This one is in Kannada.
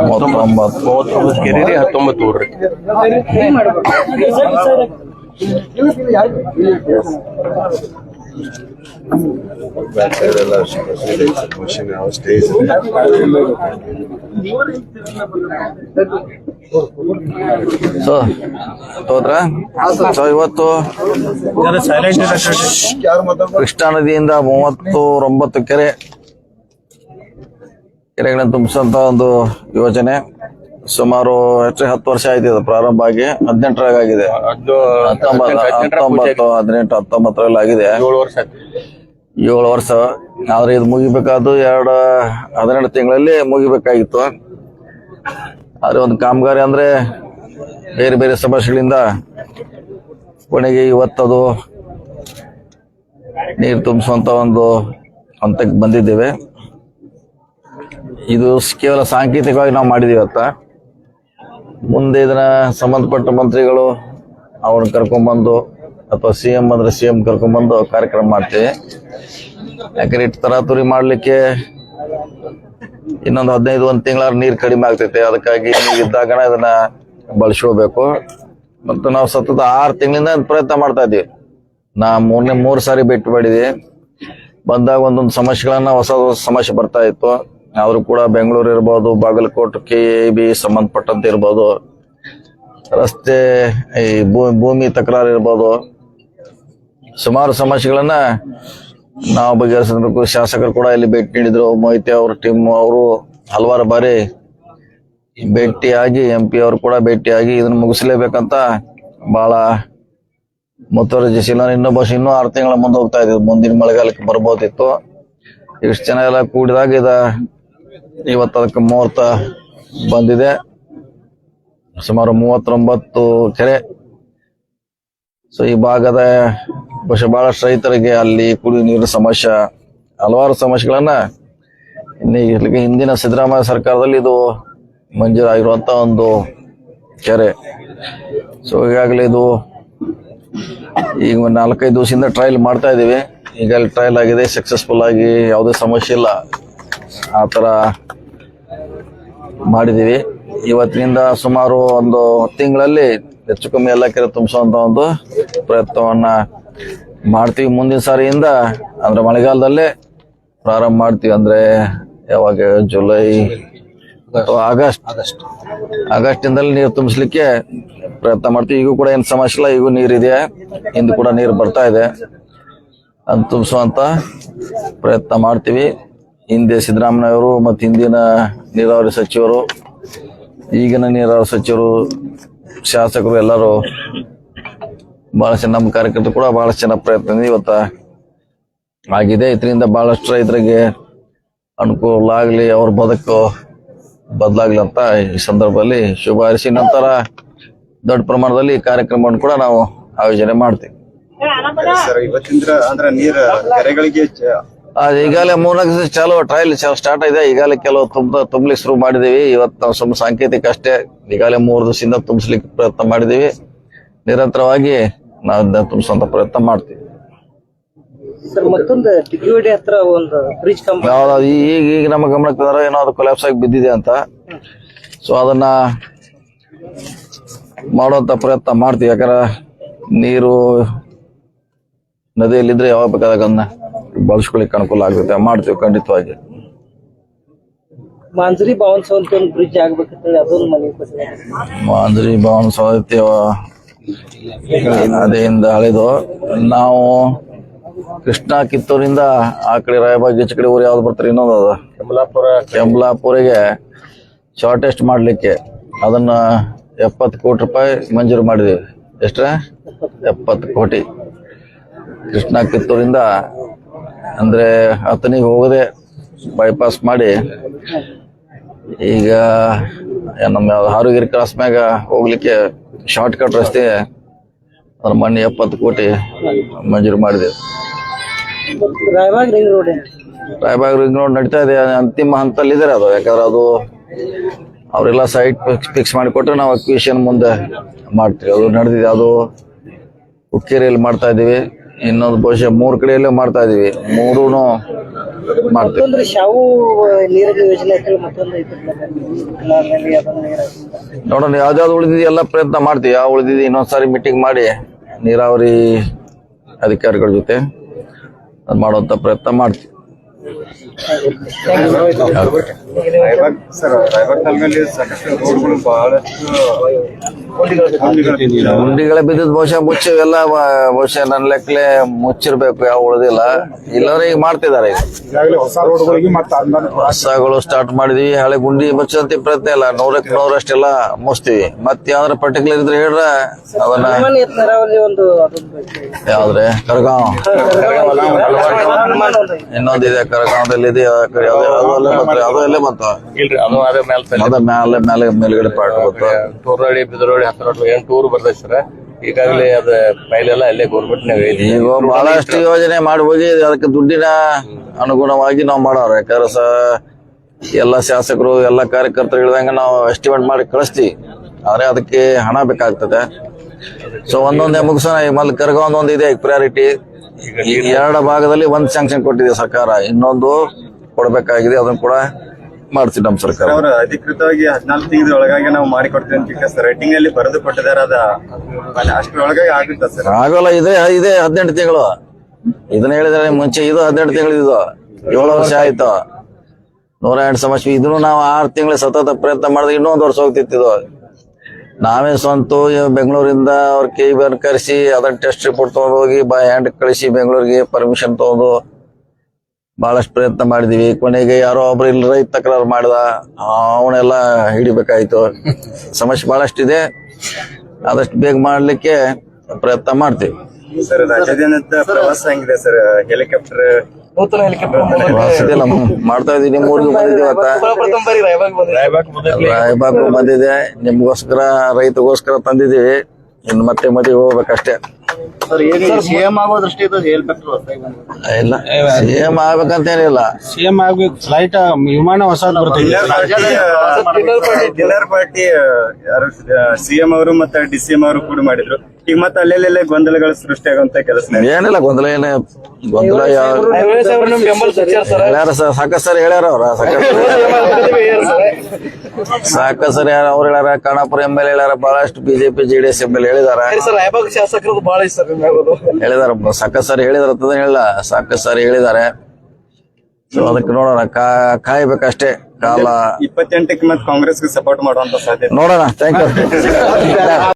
ಮೂವತ್ತೊಂಬತ್ತು ಕೆರೆ ಹತ್ತೊಂಬತ್ತು ಊರ್ರಿ machine ಯಾವ stays ಸೊ ಹೋದ್ರ? ಸೊ ಇವತ್ತು ಕೃಷ್ಣಾ ನದಿಯಿಂದ ಮೂವತ್ತು ಒಂಬತ್ತು ಕೆರೆ ಕೆರೆಗಳನ್ನು ತುಂಬಿಸುವಂತ ಒಂದು ಯೋಜನೆ. ಸುಮಾರು ಎಷ್ಟು ಹತ್ತು ವರ್ಷ ಆಯ್ತು ಇದು ಪ್ರಾರಂಭ ಆಗಿ. ಹದಿನೆಂಟರಾಗ ಆಗಿದೆ. ಹತ್ತೊಂಬತ್ತು ಹದಿನೆಂಟು ಹತ್ತೊಂಬತ್ತರಲ್ಲಿ ಆಗಿದೆ ಏಳು ವರ್ಷ ಆಯ್ತು. ಏಳು ವರ್ಷ. ಆದ್ರೆ ಇದು ಮುಗಿಬೇಕಾದ್ದು ಎರಡು ಹದಿನೆಂಟು ತಿಂಗಳಲ್ಲಿ ಮುಗಿಬೇಕಾಗಿತ್ತು. ಆದ್ರೆ ಒಂದು ಕಾಮಗಾರಿ ಅಂದ್ರೆ ಬೇರೆ ಬೇರೆ ಸಮಸ್ಯೆಗಳಿಂದ ಕೊನೆಗೆ ಇವತ್ತದು ನೀರು ತುಂಬಿಸುವಂತ ಒಂದು ಹಂತಕ್ಕೆ ಬಂದಿದ್ದೇವೆ. ಇದು ಕೇವಲ ಸಾಂಕೇತಿಕವಾಗಿ ನಾವು ಮಾಡಿದ್ದೀವಿ ಇವತ್ತ. ಮುಂದೆ ಇದನ್ನ ಸಂಬಂಧಪಟ್ಟ ಮಂತ್ರಿಗಳು ಅವ್ರನ್ನ ಕರ್ಕೊಂಡ್ಬಂದು ಅಥವಾ ಸಿ ಎಂ ಬಂದ್ರೆ ಸಿ ಎಂ ಕರ್ಕೊಂಡ್ಬಂದು ಕಾರ್ಯಕ್ರಮ ಮಾಡ್ತೀವಿ. ಯಾಕಂದ್ರೆ ಇಟ್ಟು ತರಾತುರಿ ಮಾಡ್ಲಿಕ್ಕೆ ಇನ್ನೊಂದು ಹದಿನೈದು, ಒಂದು ತಿಂಗಳ ನೀರು ಕಡಿಮೆ ಆಗ್ತೈತೆ. ಅದಕ್ಕಾಗಿ ಇದ್ದಾಗ ಇದನ್ನ ಬಳಸ್ಕೋಬೇಕು. ಮತ್ತು ನಾವು ಸತತ ಆರು ತಿಂಗಳಿಂದ ಪ್ರಯತ್ನ ಮಾಡ್ತಾ ಇದ್ದೀವಿ. ನಾ ಮೂರನೇ ಮೂರು ಸಾರಿ ಭೇಟಿ ಮಾಡಿದ್ವಿ. ಬಂದಾಗ ಒಂದೊಂದು ಸಮಸ್ಯೆಗಳನ್ನ ಹೊಸ ಹೊಸ ಸಮಸ್ಯೆ ಬರ್ತಾ ಇತ್ತು. ಆದರೂ ಕೂಡ ಬೆಂಗಳೂರು ಇರ್ಬೋದು, ಬಾಗಲಕೋಟೆ ಕೆ ಬಿ ಸಂಬಂಧಪಟ್ಟಂತೆ ಇರ್ಬೋದು. ರಸ್ತೆ, ಈ ಭೂಮಿ ತಕರಾರು ಇರ್ಬೋದು. ಸುಮಾರು ಸಮಸ್ಯೆಗಳನ್ನ ನಾವು ಬಗೆಹರಿಸಬೇಕು ಶಾಸಕರು ಕೂಡ ಇಲ್ಲಿ ಭೇಟಿ ನೀಡಿದ್ರು. ಮೊಯ್ತಿ ಅವ್ರ ಟೀಮ್ ಅವರು ಹಲವಾರು ಬಾರಿ ಭೇಟಿಯಾಗಿ ಎಂ ಪಿ ಅವರು ಕೂಡ ಭೇಟಿಯಾಗಿ ಇದನ್ನ ಮುಗಿಸಲೇಬೇಕಂತ ಬಹಳ ಮುತುವರ್ಜಿಸಿಲ್ಲ ಇನ್ನೂ ಬಸ್ ಇನ್ನೂ ಆರು ತಿಂಗಳ ಮುಂದೆ ಹೋಗ್ತಾ ಇದ್ದು ಮುಂದಿನ ಮಳೆಗಾಲಕ್ಕೆ ಬರ್ಬೋದಿತ್ತು. ಇಷ್ಟು ಜನ ಎಲ್ಲ ಕೂಡಿದಾಗ ಇದ ಇವತ್ತು ಅದಕ್ಕೆ ಮುಹೂರ್ತ ಬಂದಿದೆ. ಸುಮಾರು ಮೂವತ್ತೊಂಬತ್ತು ಕೆರೆ ಸೊ, ಈ ಭಾಗದ ಬಹುಶಃ ಬಹಳಷ್ಟು ರೈತರಿಗೆ ಅಲ್ಲಿ ಕುಡಿಯುವ ನೀರಿನ ಸಮಸ್ಯೆ, ಹಲವಾರು ಸಮಸ್ಯೆಗಳನ್ನ ಇನ್ನೀಗ ಹಿಂದಿನ ಸಿದ್ದರಾಮಯ್ಯ ಸರ್ಕಾರದಲ್ಲಿ ಇದು ಮಂಜೂರಾಗಿರುವಂತ ಒಂದು ಕೆರೆ. ಸೊ, ಈಗಾಗಲೇ ಇದು ಈಗ ನಾಲ್ಕೈದು ದಿವಸದಿಂದ ಟ್ರಯಲ್ ಮಾಡ್ತಾ ಇದ್ದೀವಿ. ಈಗಾಗಲೇ ಟ್ರಯಲ್ ಆಗಿದೆ ಸಕ್ಸಸ್ಫುಲ್ ಆಗಿ ಯಾವುದೇ ಸಮಸ್ಯೆ ಇಲ್ಲ. ಆ ಥರ ಮಾಡಿದೀವಿ ಇವತ್ತಿನಿಂದ ಸುಮಾರು ಒಂದು ತಿಂಗಳಲ್ಲಿ ಹೆಚ್ಚು ಕಮ್ಮಿ ಎಲ್ಲ ಕೆರೆ ತುಂಬಿಸುವಂತ ಒಂದು ಪ್ರಯತ್ನವನ್ನ ಮಾಡ್ತೀವಿ ಮುಂದಿನ ಸಾರಿಯಿಂದ. ಅಂದ್ರೆ ಮಳೆಗಾಲದಲ್ಲೇ ಪ್ರಾರಂಭ ಮಾಡ್ತೀವಿ ಅಂದ್ರೆ ಯಾವಾಗ? July August August. ಆಗಸ್ಟ್ ಇಂದಲ್ಲಿ ನೀರು ತುಂಬಿಸ್ಲಿಕ್ಕೆ ಪ್ರಯತ್ನ ಮಾಡ್ತೀವಿ. ಈಗೂ ಕೂಡ ಏನು ಸಮಸ್ಯೆ ಇಲ್ಲ. ಈಗೂ ನೀರಿದೆ ಇಂದು ಕೂಡ ನೀರು ಬರ್ತಾ ಇದೆ. ಅದು ತುಂಬಿಸುವಂತ ಪ್ರಯತ್ನ ಮಾಡ್ತೀವಿ. ಹಿಂದೆ ಸಿದ್ದರಾಮಯ್ಯವರು ಮತ್ತು ಹಿಂದಿನ ನೀರಾವರಿ ಸಚಿವರು, ಈಗಿನ ನೀರಾವರಿ ಸಚಿವರು ಶಾಸಕರು ಎಲ್ಲರೂ ಬಹಳಷ್ಟು ನಮ್ಮ ಕಾರ್ಯಕರ್ತರು ಕೂಡ ಬಹಳ ಚೆನ್ನ ಪ್ರಯತ್ನ. ಇವತ್ತ ಆಗಿದೆ ಇದರಿಂದ ಬಹಳಷ್ಟು ರೈತರಿಗೆ ಅನುಕೂಲ ಆಗಲಿ ಅವ್ರ ಬದುಕು ಬದಲಾಗ್ಲಿ ಅಂತ ಈ ಸಂದರ್ಭದಲ್ಲಿ ಶುಭ ಹಾರೈಸಿ ನಂತರ ದೊಡ್ಡ ಪ್ರಮಾಣದಲ್ಲಿ ಈ ಕಾರ್ಯಕ್ರಮವನ್ನು ಕೂಡ ನಾವು ಆಯೋಜನೆ ಮಾಡ್ತೀವಿ ಈಗಾಗಲೇ ಮೂರ್ನಾಲ್ಕು ದಿವಸ ಚಾಲು ಟ್ರಯಲ್ ಸ್ಟಾರ್ಟ್ ಇದೆ ಈಗಾಗಲೇ ಕೆಲವು ತುಂಬ ತುಂಬಲಿಕ್ಕೆ ಶುರು ಮಾಡಿದೀವಿ ಇವತ್ತು ನಾವು ಸುಮ್ಮ ಸಾಂಕೇತಿಕ ಅಷ್ಟೇ. ಈಗಾಗಲೇ ಮೂರು ದಿವಸದಿಂದ ತುಂಬಿಸ್ಲಿಕ್ಕೆ ಪ್ರಯತ್ನ ಮಾಡಿದೀವಿ ನಿರಂತರವಾಗಿ ನಾವು ಇದನ್ನ ತುಂಬಿಸುವಂತ ಪ್ರಯತ್ನ ಮಾಡ್ತೀವಿ. ಈಗ ಈಗ ನಮ್ಮ ಗಮನಕ್ಕೆ ಬಂದ್ರೆ ಏನೋ ಅದು ಕೊಲಾಪ್ಸ್ ಆಗಿ ಬಿದ್ದಿದೆ ಅಂತ. ಸೊ ಅದನ್ನ ಮಾಡುವಂತ ಪ್ರಯತ್ನ ಮಾಡ್ತೀವಿ. ಯಾಕಂದ್ರೆ ನೀರು ನದಿಯಲ್ಲಿದ್ರೆ ಯಾವಾಗ ಬೇಕಾದಾಗ ಅದನ್ನ ಬಳಸ್ಕೊಳಿಕ್ಕೆ ಅನುಕೂಲ ಆಗುತ್ತೆ. ಮಾಡ್ತೀವಿ ಖಂಡಿತವಾಗಿ. ಮಾಂಜರಿ ಭವನ್ ಸವಲತ್ತಿ ಒಂದು ಬ್ರಿಡ್ಜ್ ಆಗ್ಬೇಕಂತೇಳಿ ಅದೊಂದು ಮನವಿ ಕೊಟ್ಟಿದ್ದಾರೆ ಮಾಂಜರಿ ಭವನ ಸಾಹಿತ್ಯ ನದಿಯಿಂದ ಹಳೆದು? ನಾವು ಕೃಷ್ಣ ಕಿತ್ತೂರಿಂದ ಆ ಕಡೆ ರಾಯಬಾಗ್ ಈಚೆ ಕಡೆ ಊರು ಯಾವ್ದು ಬರ್ತಾರೆ ಇನ್ನೊಂದು ಅದು? ಕೆಂಬಲಾಪುರ ಕೆಂಬ್ಲಾಪುರಿಗೆ ಶಾರ್ಟೆಸ್ಟ್ ಮಾಡಲಿಕ್ಕೆ. ಅದನ್ನ ಎಪ್ಪತ್ತು ಕೋಟಿ ರೂಪಾಯಿ ಮಂಜೂರು ಮಾಡಿದ್ದೀವಿ ಎಷ್ಟ್ರ? ಎಪ್ಪತ್ತು ಕೋಟಿ. ಕೃಷ್ಣ ಕಿತ್ತೂರಿಂದ ಅಂದ್ರೆ ಹತ್ತನಿಗೆ ಹೋಗದೆ ಬೈಪಾಸ್ ಮಾಡಿ ಈಗ ನಮ್ಮ ಆರೋಗ್ಯ ಹಾರುಗಿರಿ ಕ್ರಾಸ್ ಮ್ಯಾಗ ಹೋಗ್ಲಿಕ್ಕೆ ಶಾರ್ಟ್ ಕಟ್ ರಸ್ತೆ ಅದ್ರ ಮೊನ್ನೆ ಎಪ್ಪತ್ತು ಕೋಟಿ ಮಂಜೂರು ಮಾಡಿದೆವು Raybag ring road Raybag ring road ನಡೀತಾ ಇದೆ ಅಂತಿಮ ಹಂತಲ್ಲಿ ಇದಾರೆ ಅದು. ಯಾಕಂದ್ರೆ ಅದು ಅವರೆಲ್ಲ ಸೈಟ್ ಫಿಕ್ಸ್ ಮಾಡಿಕೊಟ್ರೆ ನಾವು ಅಕ್ವಿಷನ್ ಮುಂದೆ ಮಾಡ್ತೀವಿ. ಅದು ನಡೆದಿದೆ ಅದು ಹುಕ್ಕೇರಿಯಲ್ಲಿ ಮಾಡ್ತಾ ಇದ್ದೀವಿ. ಇನ್ನೊಂದು ಬಹುಶಃ ಮೂರು ಕಡೆಯಲ್ಲೇ ಮಾಡ್ತಾ ಇದೀವಿ. ಮೂರೂ ಮಾಡ್ತೀವಿ. ಮತ್ತೊಂದು ಶಾವು ನೀರಿನ ಯೋಜನೆ ಅಂತ ಹೇಳಿ ಮತ್ತೊಂದು ಐತಿಲ್ಲ ನದಿ ಅದನ್ನ ನೀರು ನೋಡೋಣ ಯಾವ್ದಾವ್ದು ಉಳಿದಿದೆ ಎಲ್ಲ ಪ್ರಯತ್ನ ಮಾಡ್ತೀವಿ. ಯಾವ ಉಳಿದಿದೆ ಇನ್ನೊಂದ್ಸಾರಿ ಮೀಟಿಂಗ್ ಮಾಡಿ ನೀರಾವರಿ ಅಧಿಕಾರಿಗಳ ಜೊತೆ ಅದು ಮಾಡುವಂತ ಪ್ರಯತ್ನ ಮಾಡ್ತೀವಿ. ರಾಯಬಾಗ್ ಸರ್ ರಾಯಬಾಗ್ ತಾಲೂಕಲ್ಲಿ ಸಾಕಷ್ಟು ರೋಡ್ಗಳು ಬಹಳಷ್ಟು ಗುಂಡಿಗಳು ಬಿದ್ದಿದ್ ಬಹುಶಃ ಮುಚ್ಚಿವೆಲ್ಲ ಎಲ್ಲ ಬಹುಶಃ ನನ್ನ ಲೆಕ್ಕಲೆ ಮುಚ್ಚಿರ್ಬೇಕು ಯಾವ ಉಳಿದಿಲ್ಲ. ಇಲ್ಲವ್ರೆ ಈಗ ಮಾಡ್ತಿದ್ದಾರೆ ಈಗಾಗಲೇ ಹೊಸ ರೋಡ್ಗಳಿಗೆ ಮತ್ತೆ ಹೊಸಗಳು ಸ್ಟಾರ್ಟ್ ಮಾಡಿದ್ವಿ ಹಳೆ ಗುಂಡಿ ಮುಚ್ಚಂತ ಪ್ರಯತ್ನ ಇಲ್ಲ. ನೂರಕ್ಕೆ ನೂರಷ್ಟೆಲ್ಲ ಮುಚ್ತೀವಿ. ಮತ್ತೆ ಯಾವ್ದ್ರ ಪರ್ಟಿಕ್ಯುಲರ್ ಇದ್ರೆ ಹೇಳ್ರ ಅವನ್ನ. ಯಾವ್ದ್ರೆ? ಕರಗಾಂವ್. ಇನ್ನೊಂದಿದೆ ಕರಗಾಂವದಲ್ಲಿ ಇದೆ ಆ ಕಡೆ ಅದು ಅದು ಅಲ್ಲೇ ಬಂತು ಇಲ್ರಿ ಅದು ಅದೇ ಮೇಲ್ ಅದ ಮ್ಯಾಲೆ ಮೇಲೆ ಮೇಲ್ಗಡೆ ಪಾರ್ಟ್ ಬಂತು ಟೂರ್ನಳ್ಳಿ ಬಿದರೋಳಿ ಹತ್ತಿರ ಏನ್ ಟೂರ್ ಬರ್ತೈತೆ ಸರ್? ಈಗಾಗಲೇ ಅದ ಫೈಲೆಲ್ಲ ಅಲ್ಲೇ ಗೌರ್ಮೆಂಟ್ನಾಗ ಐತಿ ಈಗ ಬಹಳಷ್ಟು ಯೋಜನೆ ಮಾಡಿ ಹೋಗಿ ಅದಕ್ಕೆ ದುಡ್ಡಿನ ಅನುಗುಣವಾಗಿ ನಾವು ಮಾಡೋರು. ಯಾಕಂದ್ರೆ ಸ ಎಲ್ಲ ಶಾಸಕರು ಎಲ್ಲ ಕಾರ್ಯಕರ್ತರು ಹೇಳಿದಂಗೆ ನಾವು ಎಸ್ಟಿಮೇಟ್ ಮಾಡಿ ಕಳಿಸ್ತೀವಿ. ಆದ್ರೆ ಅದಕ್ಕೆ ಹಣ ಬೇಕಾಗ್ತದೆ. ಸೊ ಒಂದೊಂದೇ ಮುಗಿಸೋಣ. ಈಗ ಮೊದ್ಲು ಕರ್ಗ ಒಂದೊಂದು ಇದೆ ಪ್ರಯಾರಿಟಿ ಈಗ ಎರಡು ಭಾಗದಲ್ಲಿ ಒಂದ್ ಸ್ಯಾಂಕ್ಷನ್ ಕೊಟ್ಟಿದೆ ಸರ್ಕಾರ. ಇನ್ನೊಂದು ಕೊಡಬೇಕಾಗಿದೆ ಅದನ್ನ ಕೂಡ ಮಾಡ್ತೀವಿ ನಮ್ಮ ಸರ್ಕಾರ. ಅವರು ಅಧಿಕೃತವಾಗಿ ಹದಿನಾಲ್ಕು ತಿಂಗಳ ಒಳಗಾಗಿ ನಾವು ಮಾಡಿಕೊಡ್ತೀವಿ ಅಂತ ಸರ್. ರೈಟಿಂಗ್ ಅಲ್ಲಿ ಬರೆದು ಕೊಟ್ಟಿದ್ದಾರೆ ಅದ ಅಷ್ಟರೊಳಗಾಗಿ ಆಗುತ್ತಾ ಸರ್? ಆಗೋಲ್ಲ ಇದೆ ಇದೆ ಹದಿನೆಂಟು ತಿಂಗಳು. ಇದನ್ನ ಹೇಳಿದ್ರೆ ಮುಂಚೆ ಇದು ಹದಿನೆಂಟು ತಿಂಗಳು ಇದು. ಏಳು ವರ್ಷ ಆಯ್ತು. ನೂರ ಎಂಟು ಸಮಸ್ಯೆ. ಇದನ್ನು ನಾವು ಆರು ತಿಂಗಳು ಸತತ ಪ್ರಯತ್ನ ಮಾಡಿದ್ರೆ ಇನ್ನೊಂದು ವರ್ಷ ಹೋಗ್ತಿತ್ತು ಇದು. ನಾವೇ ಸ್ವಂತ ಬೆಂಗಳೂರಿಂದ ಅವ್ರ ಕೆ ಬಿ ಕರೆಸಿ ಅದನ್ನ ಟೆಸ್ಟ್ ರಿಪೋರ್ಟ್ ತಗೊಂಡೋಗಿ ಬಾ ಹ್ಯಾಂಡ್ ಕಳಿಸಿ ಬೆಂಗಳೂರಿಗೆ ಪರ್ಮಿಷನ್ ತಗೊಂಡು ಬಹಳಷ್ಟು ಪ್ರಯತ್ನ ಮಾಡಿದೀವಿ. ಕೊನೆಗೆ ಯಾರೋ ಒಬ್ರು ಇಲ್ಲಿ ರೈತ ತಕರಾರು ಮಾಡ್ದ, ಅವನೆಲ್ಲ ಹಿಡಿಬೇಕಾಯ್ತು. ಸಮಸ್ಯೆ ಬಹಳಷ್ಟಿದೆ ಆದಷ್ಟು ಬೇಗ ಮಾಡ್ಲಿಕ್ಕೆ ಪ್ರಯತ್ನ ಮಾಡ್ತೀವಿ. ಸರ್ ರಾಜ್ಯಾದ್ಯಂತ ಪ್ರವಾಸ ಹೆಂಗಿದೆ ಸರ್? ಹೆಲಿಕಾಪ್ಟರ್ ನೂತನ ಹೆಲಿಕಾಪ್ಟರ್ ವಾಸತಿಲ್ಲ ಮಾಡ್ತಾ ಇದೀವಿ ನಿಮ್ಮ ಊರಿಗೆ ಬಂದಿದ್ದೀವಿ ಇವತ್ತ. ರಾಯಬಾಗ್ ಬಂದಿದೆ. ನಿಮ್ಗೋಸ್ಕರ ರೈತಗೋಸ್ಕರ ತಂದಿದ್ದೀವಿ. ಇನ್ನು ಮತ್ತೆ ಮದುವೆ ಹೋಗ್ಬೇಕಷ್ಟೇ. ಸರ್ ಏನು ಸಿಎಂ ಆಗೋ ಬಂದಿದೆ ಇಲ್ಲ. ಸೇಮ್ ಆಗ್ಬೇಕಂತೇನಿಲ್ಲ. ಸಿಎಂ ಆಗ್ಬೇಕು. ಫ್ಲೈಟ್ ವಿಮಾನ ಹೊಸ ಡಿನ್ನರ್ ಪಾರ್ಟಿ ಯಾರು ಸಿಎಂ ಅವರು ಮತ್ತೆ ಸಿ ಎಂ ಅವರು ಕೂಡ ಮಾಡಿದ್ರು. ಈಗ ಮತ್ತೆ ಅಲ್ಲೆಲ್ಲೆಲ್ಲ ಗೊಂದಲಗಳು ಸೃಷ್ಟಿಯಾಗುವಂತ ಕೆಲಸ. ಏನಿಲ್ಲ ಗೊಂದಲ ಏನ ಗೊಂದಲ ಯಾರು ಸರ್. ಸರ್. ಸಾಕಷ್ಟು ಸರಿ ಹೇಳ್ಯಾರ ಅವ್ರ ಸಾಕಷ್ಟು ಸರಿ. ಅವ್ರು ಹೇಳ್ಯಾರ ಖಾನಾಪುರ ಎಂ ಎಲ್ ಹೇಳ್ಯಾರ ಬಹಳಷ್ಟು BJP J D S M L ಹೇಳಿದಾರ. Sir sir. ಹೇಳಿದಾರ ಸಾಕಷ್ಟು ಸಾರಿ ಹೇಳಿದಾರ ಅಂತ ಹೇಳಿಲ್ಲ ಸಾಕಷ್ಟು ಹೇಳಿದಾರೆ ಹೇಳಿದ್ದಾರೆ. ಸೊ ಅದಕ್ಕೆ ನೋಡೋಣ ಕಾ ಕಾಯ್ಬೇಕಷ್ಟೇ ಕಾಲ. ಇಪ್ಪತ್ತೆಂಟಕ್ಕೆ ಮತ್ತೆ ಕಾಂಗ್ರೆಸ್ಗೆ ಸಪೋರ್ಟ್ ಮಾಡುವಂತ ಸಾಧ್ಯ ನೋಡೋಣ ಥ್ಯಾಂಕ್ ಯು